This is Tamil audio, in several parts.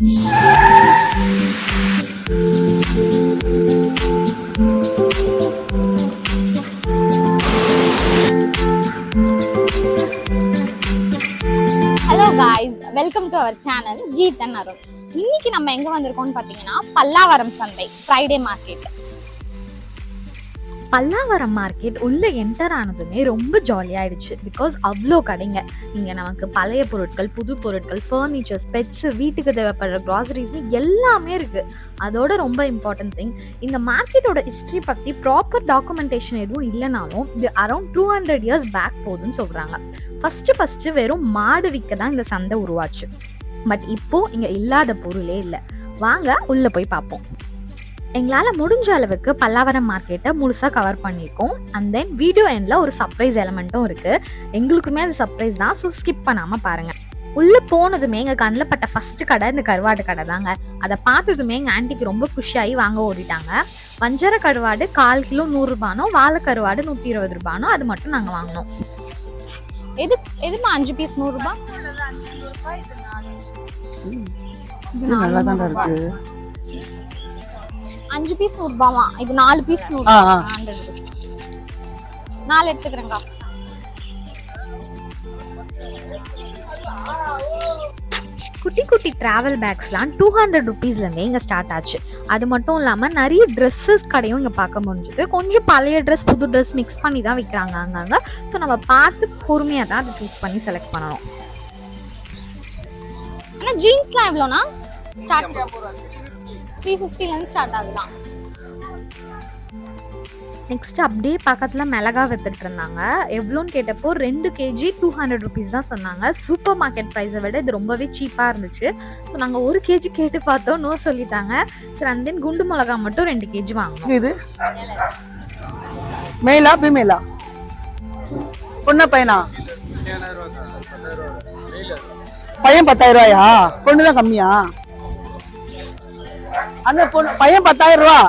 Hello guys welcome to our channel Geethan Arun இன்னைக்கு நம்ம எங்க வந்திருக்கோம்னு பாத்தீங்கன்னா பல்லாவரம் சந்தை ஃப்ரைடே மார்க்கெட் பல்லாவரம் மார்க்கெட் உள்ளே என்டர் ஆனதுமே ரொம்ப ஜாலியாயிடுச்சு பிகாஸ் அவ்வளோ கடைங்க. இங்கே நமக்கு பழைய பொருட்கள் புது பொருட்கள் ஃபர்னிச்சர்ஸ் பெட்ஸு வீட்டுக்கு தேவைப்படுற க்ராசரிஸ்னு எல்லாமே இருக்குது அதோட ரொம்ப இம்பார்ட்டன்ட் திங் இந்த மார்க்கெட்டோட ஹிஸ்ட்ரி பற்றி ப்ராப்பர் டாக்குமெண்டேஷன் எதுவும் இல்லைனாலும் இது around two hundred years back போகுதுன்னு சொல்கிறாங்க ஃபஸ்ட்டு ஃபஸ்ட்டு வெறும் மாடு விற்க தான் இந்த சந்தை உருவாச்சு. பட் இப்போது இங்கே இல்லாத பொருளே இல்லை. வாங்க உள்ளே போய் பார்ப்போம். எங்களால் முடிஞ்ச அளவுக்கு பல்லாவரம் மார்க்கெட்டை முழுசாக கவர் பண்ணியிருக்கோம். அண்ட் தென் வீடியோ எண்டில் ஒரு சர்ப்ரைஸ் எலமெண்ட்டும் இருக்குது எங்களுக்குமே அது சர்ப்ரைஸ் தான். ஸோ ஸ்கிப் பண்ணாமல் பாருங்கள் உள்ளே போனதுமே எங்கள் கண்ணில் பட்ட ஃபஸ்ட்டு கடை இந்த கருவாடு கடை தாங்க. அதை பார்த்ததுமே எங்கள் ஆண்டிக்கு ரொம்ப குஷியாகி வாங்க ஓடிட்டாங்க. வஞ்சர கருவாடு கால் கிலோ நூறுரூபானோ வாழை கருவாடு நூற்றி இருபது ரூபானோ அது மட்டும் நாங்கள் வாங்கினோம். எது எதுமா அஞ்சு பீஸ் நூறுரூபா நல்லா தான் இருக்கு. அஞ்சு பீஸ் நூறு ரூபாமா இது நாலு பீஸ். ஹண்ட்ரட் நாலு எடுத்துக்கிறேங்க குட்டி குட்டி ட்ராவல் பேக்ஸ்லாம் டூ ஹண்ட்ரட் ருபீஸ்லேருந்தே இங்கே ஸ்டார்ட் ஆச்சு. அது மட்டும் இல்லாமல் நிறைய ட்ரெஸ்ஸஸ் கடையும் இங்கே பார்க்க முடிஞ்சுது. கொஞ்சம் பழைய ட்ரெஸ் புது ட்ரெஸ் மிக்ஸ் பண்ணி தான் விற்கிறாங்க அங்கங்கே. ஸோ நம்ம பார்த்து பொறுமையாக தான் அதை சூஸ் பண்ணி செலக்ட் பண்ணணும். ஆனா ஜீன்ஸ்லாம் எவ்வளோனா ஸ்டார்ட் த்ரீ ஃபிஃப்டிலேருந்து ஸ்டார்ட் ஆகுதான். நெக்ஸ்ட் அப்படியே பக்கத்தில் மிளகா வித்துட்டு இருந்தாங்க. எவ்வளோன்னு கேட்டப்போ ரெண்டு கேஜி டூ ஹண்ட்ரட் ருபீஸ் தான் சொன்னாங்க. சூப்பர் மார்க்கெட் ப்ரைஸை விட இது ரொம்பவே சீப்பாக இருந்துச்சு. ஸோ நாங்கள் ஒரு கேஜி கேட்டு பார்த்தோம். நோ சொல்லிட்டாங்க. சரி அண்ட் தென் குண்டு மிளகா மட்டும் ரெண்டு கேஜி வாங்கினோம். இது மேலா ஃபீமேலா பொண்ணா பையனா? பையன் பத்தாயிரம் ரூபாயா? பொண்ணு தான் கம்மியா? அந்த பொண்ணு பையன் பத்தாயிரம் ரூபா.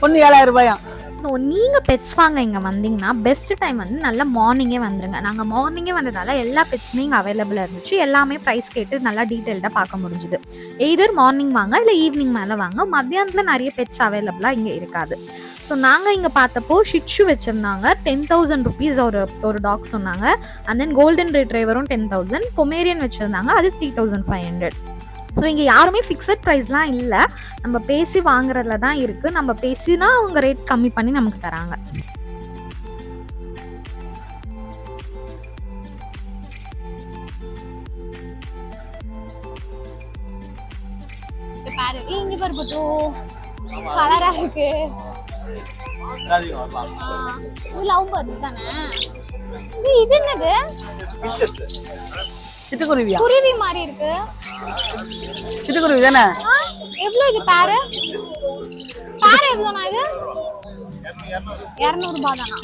பொண்ணு ஏழாயிரம் ரூபாயா? ஸோ நீங்கள் பெட்ஸ் வாங்க இங்கே வந்தீங்கன்னா பெஸ்ட் டைம் வந்து நல்லா மார்னிங்கே வந்துருங்க. நாங்கள் மார்னிங்கே வந்ததால எல்லா பெட்ஸுமே இங்கே அவைலபிளாக இருந்துச்சு. எல்லாமே ப்ரைஸ் கேட்டு நல்லா டீட்டெயில்டாக பார்க்க முடிஞ்சுது. எய்தர் மார்னிங் வாங்க இல்லை ஈவினிங் மேலே வாங்க. மத்தியானத்தில் நிறைய பெட்ஸ் அவைலபிளாக இங்கே இருக்காது. ஸோ நாங்கள் இங்கே பார்த்தப்போ ஷிட்ஷு வச்சுருந்தாங்க. டென் தௌசண்ட் ருபீஸ் ஒரு ஒரு டாக் சொன்னாங்க. அண்ட் தென் கோல்டன் ரிட்ரைவரும் டென் தௌசண்ட் பொமேரியன் வச்சுருந்தாங்க. அது three thousand five hundred so இங்கே யாருமே ஃபிக்ஸட் ப்ரைஸ்லாம் இல்லை. நம்ம பேசி வாங்குறதுல தான் இருக்குது நம்ம பேசினா அவங்க ரேட் கம்மி பண்ணி நமக்கு தராங்க. பாரு. ஏய், இங்க பாரு பட்டு. கலரா இருக்கு. லவ் பேர்ட்ஸ் தானே? இது என்னது? குருவி மாதிரி இருக்கு. சிட்டுக்குருவி தானே? ஆ, எவ்வளவு இது பேரு? பேரு எவ்வளோண்ணா இது? இரநூறு ரூபாய் தானா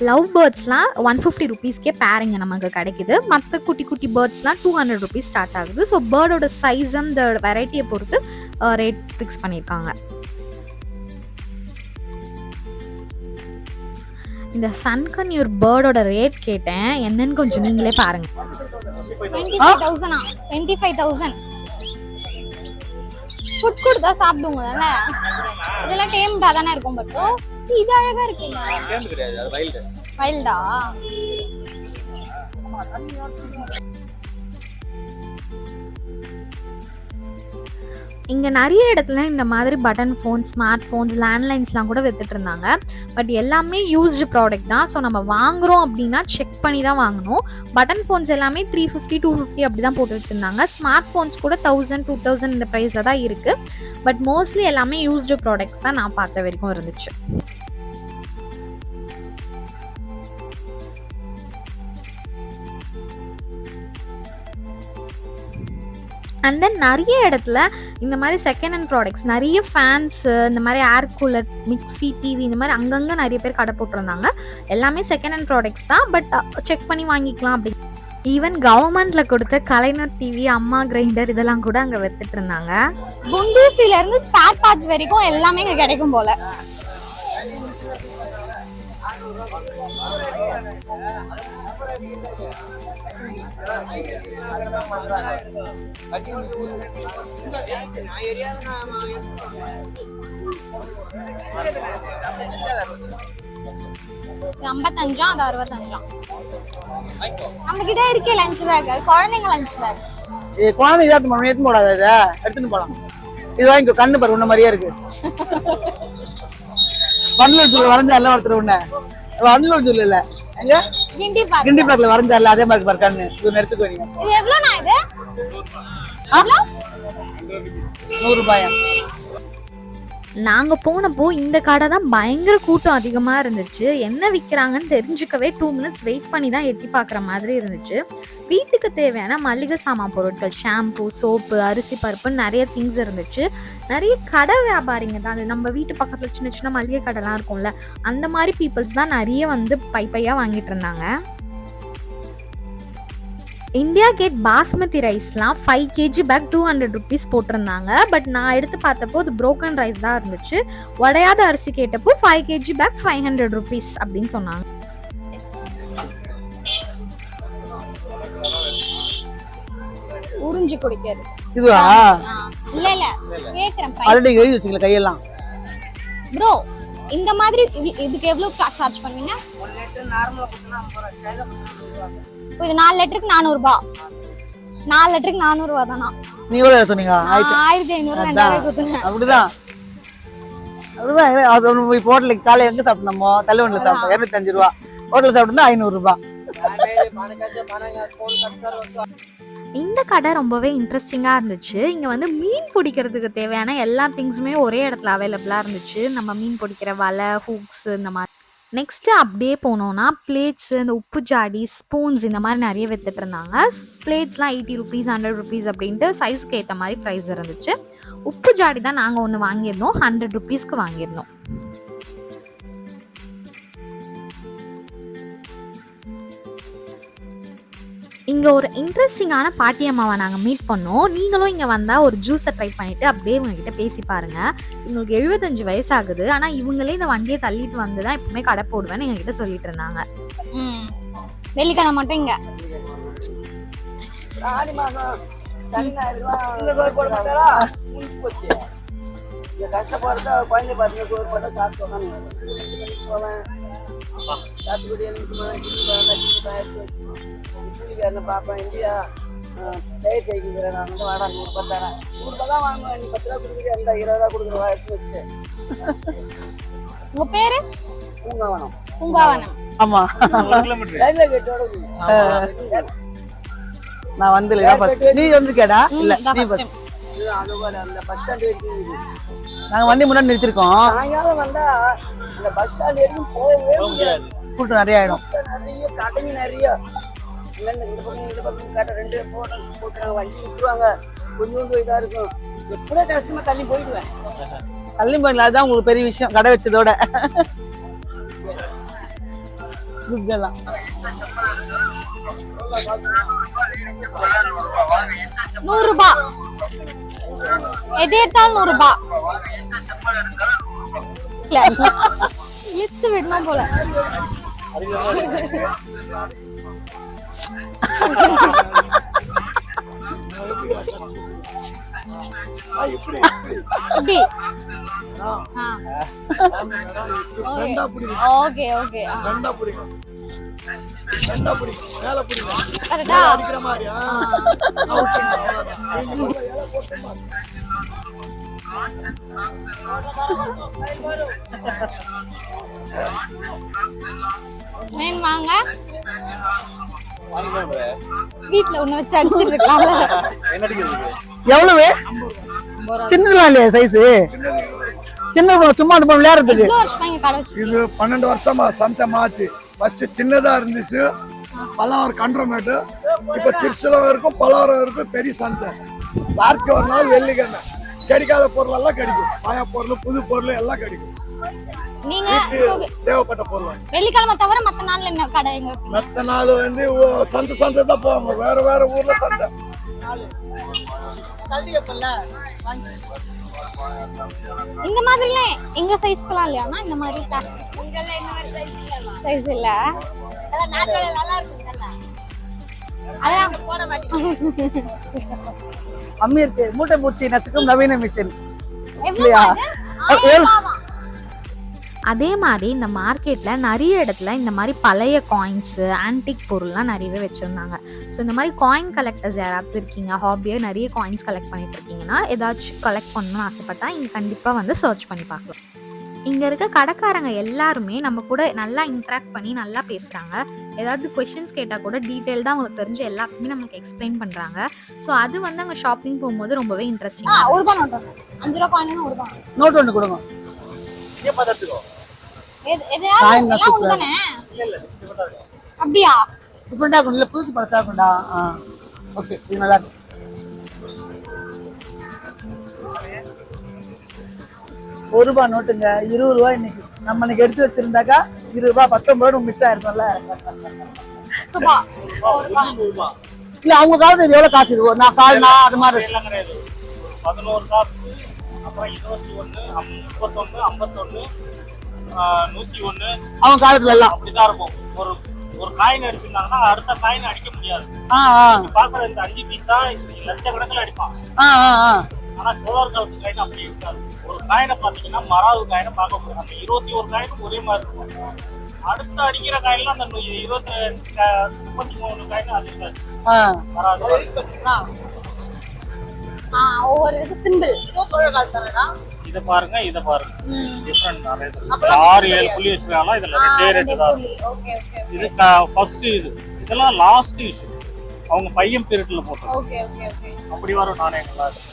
லவ் பேர்ட்ஸ்லாம் ஒன் ஃபிஃப்டி ருபீஸ்க்கே பேரிங்க நமக்கு கிடைக்குது. மற்ற குட்டி குட்டி பேர்ட்ஸ்லாம் டூ ஹண்ட்ரட் ருபீஸ் ஸ்டார்ட் ஆகுது. ஸோ பேர்டோட சைஸ் அந்த வெரைட்டியை பொறுத்து ரேட் ஃபிக்ஸ் பண்ணியிருக்காங்க. இந்த சன்கன்யூர் பேர்டோட ரேட் கேட்டேன். என்னன்னு கொஞ்சம் நீங்களே பாருங்க. டுவெண்ட்டி ஃபைவ் தௌசண்டா டுவெண்ட்டி ஃபைவ் தௌசண்ட் ஃபுட் கொடுத்தா சாப்பிடுங்க தானே இதெல்லாம் டேம்டா தானே இருக்கும் பட்டு? இது அழகா இருக்குங்க. வைல்டா இங்கே நிறைய இடத்துல இந்த மாதிரி பட்டன் ஃபோன்ஸ் ஸ்மார்ட் ஃபோன்ஸ் லேண்ட்லைன்ஸ்லாம் கூட வித்துட்டு இருந்தாங்க. பட் எல்லாமே யூஸ்டு ப்ராடக்ட் தான். ஸோ நம்ம வாங்குறோம் அப்படின்னா செக் பண்ணி தான் வாங்கணும். பட்டன் ஃபோன்ஸ் எல்லாமே த்ரீ ஃபிஃப்டி டூ ஃபிஃப்டி அப்படி தான் போட்டு வச்சுருந்தாங்க. ஸ்மார்ட் ஃபோன்ஸ் கூட தௌசண்ட் டூ தௌசண்ட் இந்த ப்ரைஸில் தான் இருக்குது பட் மோஸ்ட்லி எல்லாமே யூஸ்டு ப்ராடக்ட்ஸ் தான் நான் பார்த்த வரைக்கும் இருந்துச்சு. அண்ட் தென் நிறைய இடத்துல இந்த மாதிரி செகண்ட் ஹேண்ட் ப்ராடக்ட்ஸ் நிறைய ஃபேன்ஸு இந்த மாதிரி ஏர் கூலர் மிக்ஸி டிவி இந்த மாதிரி அங்கங்கே நிறைய பேர் கடை போட்டிருந்தாங்க. எல்லாமே செகண்ட் ஹேண்ட் ப்ராடக்ட்ஸ் தான் பட் செக் பண்ணி வாங்கிக்கலாம் அப்படி. ஈவன் கவர்மெண்ட்டில் கொடுத்த கலைஞர் டிவி அம்மா கிரைண்டர் இதெல்லாம் கூட அங்கே வித்துட்டு இருந்தாங்க. குண்டூசிலேருந்து ஸ்பேர் பார்ட்ஸ் வரைக்கும் எல்லாமே இங்கே கிடைக்கும் போல. இது ஐம்பத்தஞ்சா அது அறுபத்தஞ்சா நம்ம கிட்ட இருக்கே லஞ்ச் பேக் குழந்தைங்க லஞ்ச் பேக் இது குழந்தை இதாத்து போனோம் எடுத்து போடாத இதை. எடுத்துன்னு போலாம். இது வாங்கிக்கோ கண்ணு பாரு உன்ன மாதிரியே இருக்கு. வண்டலூர் ஜூல வரைஞ்சால ஒருத்தர் உன்ன. வண்டலூர் ஜூல இல்ல. எங்க? கிண்டி பார்க் கிண்டி பார்க்ல வரைஞ்சால அதே மாதிரி பாரு கண்ணு. இது எடுத்துக்கோ நீங்க இது எவ்வளோண்ணா இது? ஆ? நூறு ரூபாயா? நாங்கள் போனப்போ இந்த கடை தான் பயங்கர கூட்டம் அதிகமாக இருந்துச்சு. என்ன விற்கிறாங்கன்னு தெரிஞ்சுக்கவே டூ மினிட்ஸ் வெயிட் பண்ணி தான் எட்டி பார்க்குற மாதிரி இருந்துச்சு. வீட்டுக்கு தேவையான மளிகை சாமான் பொருட்கள் ஷாம்பு சோப்பு அரிசி பருப்புன்னு நிறைய திங்ஸ் இருந்துச்சு. நிறைய கடை வியாபாரிங்க தான். அது நம்ம வீட்டு பக்கத்தில் சின்ன சின்ன மளிகை கடைலாம் இருக்கும்ல அந்த மாதிரி பீப்புள்ஸ் தான் நிறைய வந்து பை பையாக வாங்கிட்டு இருந்தாங்க. India gate basmati ரைஸ்லாம் five KG bag two hundred rupees போட்டிருந்தாங்க. பட் நான் எடுத்து பார்த்தப்போ அது broken ரைஸ் தான் இருந்துச்சு. உடையாத அரிசி கேட்டப்போ five KG bag five hundred rupees அப்படின்னு சொன்னாங்க. உறிஞ்சி குடிக்கிறது. இதுவா. இல்ல இல்ல. கேக்குறேன் ஆல்ரெடி எழுதி வச்சுக்கல கையெல்லாம். ப்ரோ இந்த மாதிரி இது- இதுக்கு எவ்வளவு சார்ஜ் பண்ணுவீங்க? இப்போ இது நாலு லிட்டருக்கு நானூறு ரூபாய் நாலு லிட்டருக்கு நானூறு ரூபாய் தானா? நீ எவ்வளவு சொன்னீங்க. ஆயிரத்தி ஐநூறு ரெண்டாயிரம் கொடுத்துருங்க அப்படிதான். அப்படிதான். எங்க- அது போய் ஹோட்டலுக்கு காலை எங்க சாப்பிட்டோமோ தள்ளுவண்டில சாப்பிட்டோம். இருபத்தஞ்சு ரூபா. ஹோட்டல் சாப்பிட்டோம்னா ஐநூறு ரூபாய் இந்த கடை ரொம்பவே இன்ட்ரெஸ்டிங்காக இருந்துச்சு. இங்கே வந்து மீன் பிடிக்கிறதுக்கு தேவையான எல்லா திங்ஸுமே ஒரே இடத்துல அவைலபிளாக இருந்துச்சு. நம்ம மீன் பிடிக்கிற வலை ஹூக்ஸ் இந்த மாதிரி. நெக்ஸ்ட்டு அப்படியே போனோன்னா பிளேட்ஸு இந்த உப்பு ஜாடி ஸ்பூன்ஸ் இந்த மாதிரி நிறைய வித்துட்டு இருந்தாங்க பிளேட்ஸ்லாம் எயிட்டி ருபீஸ் ஹண்ட்ரட் ருபீஸ் அப்படின்ட்டு சைஸ்க்கு ஏற்ற மாதிரி ப்ரைஸ் இருந்துச்சு. உப்பு ஜாடி தான் நாங்கள் ஒன்று வாங்கியிருந்தோம். ஹண்ட்ரட் ருபீஸ்க்கு வாங்கியிருந்தோம். இங்கே ஒரு இன்ட்ரெஸ்டிங்கான பாட்டி அம்மாவை நாங்கள் மீட் பண்ணோம். நீங்களும் இங்கே வந்தால் ஒரு ஜூஸை ட்ரை பண்ணிவிட்டு அப்படியே இவங்ககிட்ட பேசி பாருங்க. இவங்களுக்கு எழுபத்தஞ்சு வயசாகுது. ஆனால் இவங்களே இந்த வண்டியை தள்ளிட்டு வந்து தான் எப்பவுமே கடை போடுவேன்னு எங்ககிட்ட சொல்லிட்டு இருந்தாங்க. ம். வெள்ளிக்கிழமை மட்டும் இங்க. ஆடி ஞாயிறுலாம் இந்த கஷ்டப்படுறத குழந்தை பார்த்துங்க போட்டா சாப்பிட்டு போவேன் சாத்துக்குடி கூலிக்காரனை பார்ப்பேன் இந்தியா தயிர் செய்கிறேன் நான் வந்து வாடா நூறு ரூபாய் தான் வாங்குவேன் நீ பத்து ரூபா கொடுக்குறியா? இருபது ரூபா கொடுக்குறவா எடுத்து வச்சு உங்க பேரு? பூங்காவனம். ஆமா. ரயில்வே கேட்டோட நான் வந்து ஃபர்ஸ்ட் நீ வந்து கேடா? இல்ல நீ அந்த பஸ் ஸ்டாண்ட் இருக்குது நாங்க வண்டி முன்னாடி நிறுத்திருக்கோம். சாயங்காலம் வந்தா அந்த பஸ் ஸ்டாண்ட் வரைக்கும் போகவே முடியாது. கூட்டம் நிறைய ஆயிடும். நிறைய கடைங்க நிறைய. இல்லைன்னு இந்த பக்கம் இந்த பக்கம் கடை ரெண்டு போட்டு போட்டுறாங்க வண்டி விட்டுருவாங்க. கொஞ்சோண்டு இதா இருக்கும். எப்படியோ கஷ்டமா தள்ளி போயிடுவேன். கல்லிம்பங்கல அதுதான் உங்களுக்கு பெரிய விஷயம் கடை வச்சதோட. இதெல்லாம் நூறு ரூபாய். எது எடுத்தாலும் நூறு ரூபாய் இழுத்து விடணும் போல. இப்படி. ஓகே கரெக்டா? வேணுமாங்க வீட்ல ஒண்ணு வச்சு அடிச்சிட்டு இருக்கலாம்ல எவ்வளவு? சின்னதுலாம் இல்லையா சைஸ் சின்ன சும்மா விளையாடுறதுக்கு. இது பன்னெண்டு வருஷமா சந்தை மாத்தி. ஃபர்ஸ்ட் சின்னதா இருந்துச்சு. பல்லாவரம் கன்றமேட்டு இப்ப திருச்சலம் இருக்கும் பல்லாவரம் இருக்கும் பெரிய சந்தை. வாரத்துக்கு ஒரு நாள் வெள்ளிக்கிழமை. கிடைக்காத பொருள் எல்லாம் கிடைக்கும். பாயா பொருள் புது பொருள் எல்லாம் கிடைக்கும். நீங்க தேவைப்பட்ட பொருள். வெள்ளிக்கிழமை தவிர மத்த நாள்ல என்ன கடை எங்க? வைப்பீங்க? மத்த நாள் வந்து சந்தை சந்தை தான் போவாங்க. வேற வேற ஊர்ல சந்தை. இந்த மாதிரிலாம் எங்க சைஸ்க்குலாம் இல்லையாண்ணா இந்த மாதிரி பிளாஸ்டிக் சைஸ் இல்ல. அம்மி இருக்கு. மூட்டை பூச்சி நசுக்கும் நவீன மிஷின் இல்லையா? அதே மாதிரி இந்த மார்க்கெட்டில் நிறைய இடத்துல இந்த மாதிரி பழைய காயின்ஸு ஆன்டிக் பொருள்லாம் நிறையவே வச்சுருந்தாங்க. ஸோ இந்த மாதிரி காயின் கலெக்டர்ஸ் யாராவது இருக்கீங்க ஹாபியாக நிறைய காயின்ஸ் கலெக்ட் பண்ணிட்டு இருக்கீங்கன்னா ஏதாச்சும் கலெக்ட் பண்ணணும்னு ஆசைப்பட்டா இங்கே கண்டிப்பாக வந்து சர்ச் பண்ணி பார்க்கலாம். இங்கே இருக்க கடைக்காரங்க எல்லாருமே நம்ம கூட நல்லா இன்ட்ராக்ட் பண்ணி நல்லா பேசுகிறாங்க ஏதாவது கொஷின்ஸ் கேட்டால் கூட டீட்டெயில்டாக அவங்களுக்கு தெரிஞ்ச எல்லாத்தையுமே நமக்கு எக்ஸ்பிளைன் பண்ணுறாங்க ஸோ அது வந்து அங்கே ஷாப்பிங் போகும்போது ரொம்பவே ஆ, இன்ட்ரெஸ்டிங்காக ஒரு நோட்டு ஒண்ணு. அஞ்சு ரூபாய் காயின் ஒரு ரூபாய் நோட் ஒன்று கொடுங்க. அப்படியா? டிஃப்ரெண்டா இருக்கும் இல்ல புதுசு இருக்கும்டா. ஆ. ஓகே இது நல்லா இருக்கு. ஒரு ரூபாய் நோட்டுங்க இருபது ரூபாய் இன்னைக்கு. நம்ம இன்னைக்கு எடுத்து வச்சிருந்தாக்கா இருபது ரூபாய் பத்தொன்பது ரூபாய் மிஸ் ஆயிருக்கும்ல இல்ல அவங்க காலத்துல இது எவ்வளவு காசு? இது நான் கால்னா அது மாதிரி பதினோரு காசு. அப்புறம் இருபத்தி ஒன்று முப்பத்தொன்று ஐம்பத்தொன்று நூற்றி ஒன்று அவங்க காலத்துல எல்லாம். அப்படிதான் இருக்கும் ஒரு ஒரு காயின் அடிச்சிருந்தாங்கன்னா அடுத்த காயின் அடிக்க முடியாது. பார்க்குற இந்த அஞ்சு பீஸா லட்சக்கணக்கில் அடிப்பான். ஆனா சோழர் காலத்து காயின் அப்படி இருக்காது. ஒரு காயினை பார்த்தீங்கன்னா மறாவது காயினை பார்க்க முடியும். அந்த இருபத்தி ஒரு காயினும் ஒரே மாதிரி இருக்கும். அடுத்து அடிக்கிற காயின்லாம் அந்த இருபத்தி முப்பத்தி மூணு காயின் அது இருக்காது. ஆ மறாவது ஆ ஒவ்வொரு இது சிம்பிள் இதை பாருங்க இதை பாருங்க. டிஃப்ரெண்ட் நிறைய இருக்கு. ஆறு ஏழு புள்ளி வச்சிருக்காங்களா? இதுல ரெண்டே ரெண்டு தான். இருக்கும். ஓகே ஓகே இது ஃபர்ஸ்ட் இது. இதெல்லாம் லாஸ்ட் இஷ்யூ அவங்க பையன் பீரியட்ல போட்டோம் ஓகே ஓகே ஓகே. அப்படி வரும் நாணயங்களா இருக்கு.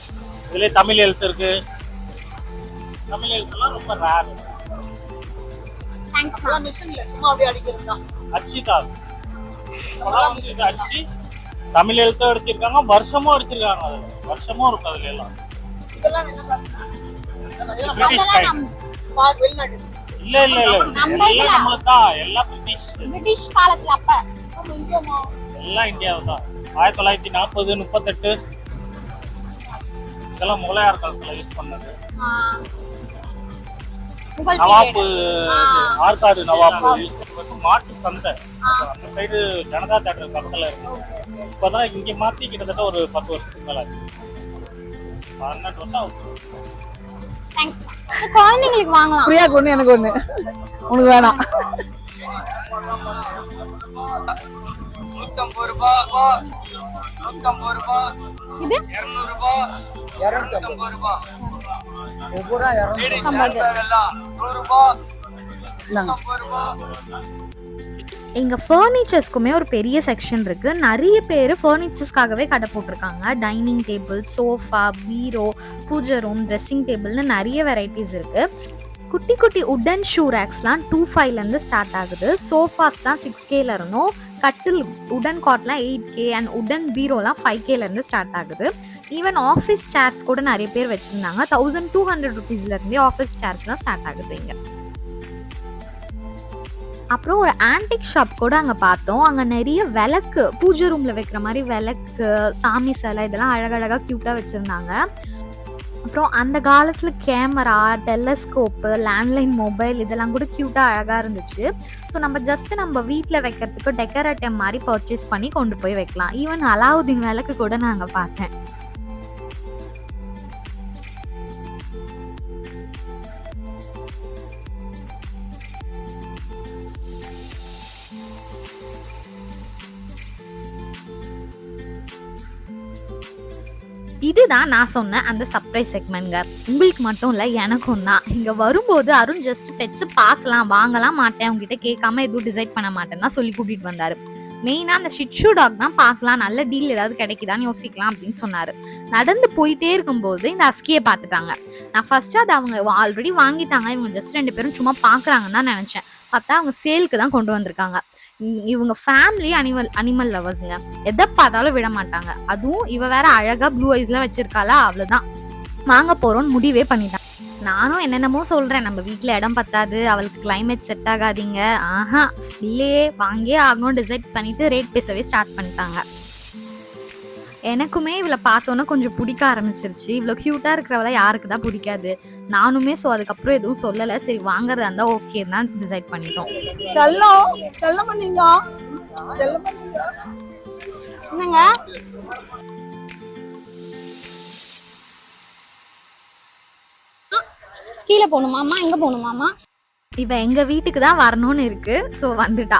இதுல தமிழ் எழுத்து இருக்கு. தமிழ் எழுத்துலாம் ரொம்ப ரேர் தேங்க்ஸ் தான் இது அச்சு தமிழ் எழுத்தும் அடிச்சிருக்காங்க வருஷமும் அடிச்சிருக்காங்க அதுல. வருஷமும் இருக்கு அதுல எல்லாம். பிரிட்டிஷ் டைம் இல்ல இல்ல இல்ல. நம்ம எல்லாம். நம்மளுக்கு தான். எல்லாம் பிரிட்டிஷ் பிரிட்டிஷ் காலத்துல அப்ப. எல்லாம் இந்தியாவை தான். ஆயிரத்தி தொள்ளாயிரத்தி நாற்பது முப்பத்தெட்டு. இதெல்லாம் முகலாயர் காலத்துல யூஸ் பண்ணது. நவாப்பு. ஆற்காடு நவாப்பு. மாட்டு சந்தை. அந்த சைடு ஜனதா தேட்டர் பக்கத்துல இருக்கு. இப்பதான் இங்க மாத்தி கிட்டத்தட்ட ஒரு பத்து வருஷத்துக்கு மேல ஆச்சு. பன்னெண்டு வருஷம். இது குழந்தைங்களுக்கு வாங்கலாம். பிரியாக்கு ஒண்ணு எனக்கு ஒண்ணு. உனக்கு வேணாம். நூத்தம்பது ரூபா நூத்தம்பது ரூபா இது? இருநூறு ரூபா இருநூத்தம்பது. ரூபா ஒவ்வொரு இங்கே ஃபர்னிச்சர்ஸ்க்குமே ஒரு பெரிய செக்ஷன் இருக்குது நிறைய பேர் ஃபர்னிச்சர்ஸ்க்காகவே கடை போட்டிருக்காங்க. டைனிங் டேபிள் சோஃபா பீரோ பூஜை ரூம் ட்ரெஸ்ஸிங் டேபிள்னு நிறைய வெரைட்டிஸ் இருக்குது குட்டி குட்டி உட்டன் ஷூ ரேக்ஸ்லாம் டூ ஃபைவ்லேருந்து ஸ்டார்ட் ஆகுது. சோஃபாஸ் தான் சிக்ஸ் கேல இருந்தும். கட்டில் உடன் காட்லாம் எயிட் கே அண்ட் உடன் பீரோலாம் ஃபைவ் கேலேருந்து ஸ்டார்ட் ஆகுது. ஈவன் ஆஃபீஸ் சேர்ஸ் கூட நிறைய பேர் வச்சுருந்தாங்க. தௌசண்ட் டூ ஹண்ட்ரட் ருபீஸ்லேருந்தே ஆஃபீஸ் சேர்ஸ்லாம் ஸ்டார்ட் ஆகுது இங்கே. அப்புறம் ஒரு ஆன்டிக் ஷாப் கூட அங்கே பார்த்தோம். அங்கே நிறைய விளக்கு பூஜை ரூமில் வைக்கிற மாதிரி விளக்கு சாமி சிலை இதெல்லாம் அழகழகாக க்யூட்டாக வச்சுருந்தாங்க. அப்புறம் அந்த காலத்தில் கேமரா டெலஸ்கோப்பு லேண்ட்லைன் மொபைல் இதெல்லாம் கூட க்யூட்டாக அழகாக இருந்துச்சு. ஸோ நம்ம ஜஸ்ட் நம்ம வீட்டில் வைக்கிறதுக்கு டெக்கரேட்டிவ் மாதிரி பர்ச்சேஸ் பண்ணி கொண்டு போய் வைக்கலாம். ஈவன் அலாவுதீன் விலக்கு கூட நாங்கள் பார்த்தேன். இதுதான் நான் சொன்ன அந்த சர்ப்ரைஸ் செக்மெண்ட்ங்க உங்களுக்கு மட்டும் இல்லை எனக்கும் தான். இங்கே வரும்போது அருண் ஜஸ்ட் பெட்ஸ் பார்க்கலாம் வாங்கலாம் மாட்டேன். உங்ககிட்ட கேட்காம எதுவும் டிசைட் பண்ண மாட்டேன்னா சொல்லி கூட்டிகிட்டு வந்தார். மெயினாக அந்த ஷிட்ஷூ டாக் தான் பார்க்கலாம். நல்ல டீல் ஏதாவது கிடைக்குதான்னு யோசிக்கலாம் அப்படின்னு சொன்னார். நடந்து போயிட்டே இருக்கும்போது இந்த அஸ்கியை பார்த்துட்டாங்க. நான் ஃபர்ஸ்ட் அதை அவங்க ஆல்ரெடி வாங்கிட்டாங்க. இவங்க ஜஸ்ட் ரெண்டு பேரும் சும்மா பார்க்குறாங்கன்னு தான் நினச்சேன். பார்த்தா அவங்க சேலுக்கு தான் கொண்டு வந்திருக்காங்க. இவங்க ஃபேமிலி அனிமல் அனிமல் லவர்ஸுங்க எதை பார்த்தாலும் விட மாட்டாங்க. அதுவும் இவ வேற அழகா ப்ளூ ஐஸ்லாம் வச்சிருக்காளா? அவ்வளோதான் வாங்க போறோம்னு முடிவே பண்ணிட்டான். நானும் என்னென்னமோ சொல்றேன். நம்ம வீட்டில் இடம் பத்தாது. அவளுக்கு கிளைமேட் செட் ஆகாதீங்க. ஆஹா இல்லையே வாங்கியே ஆகணும் டிசைட் பண்ணிட்டு ரேட் பேசவே ஸ்டார்ட் பண்ணிட்டாங்க. எனக்குமே இவளை பார்த்தோன்னே கொஞ்சம் பிடிக்க ஆரம்பிச்சிருச்சு. இவ்வளோ க்யூட்டாக இருக்கிறவளை யாருக்கு தான் பிடிக்காது. நானுமே ஸோ அதுக்கப்புறம் எதுவும் சொல்லலை. சரி வாங்குறதா இருந்தால் ஓகே தான் டிசைட் பண்ணிட்டோம். செல்லம் செல்லம் பண்ணீங்க என்னங்க? கீழே போகணுமாம்மா? எங்க போகணுமாம்மா? இவ எங்க வீட்டுக்கு தான் வரணும்னு இருக்கு. ஸோ வந்துட்டா.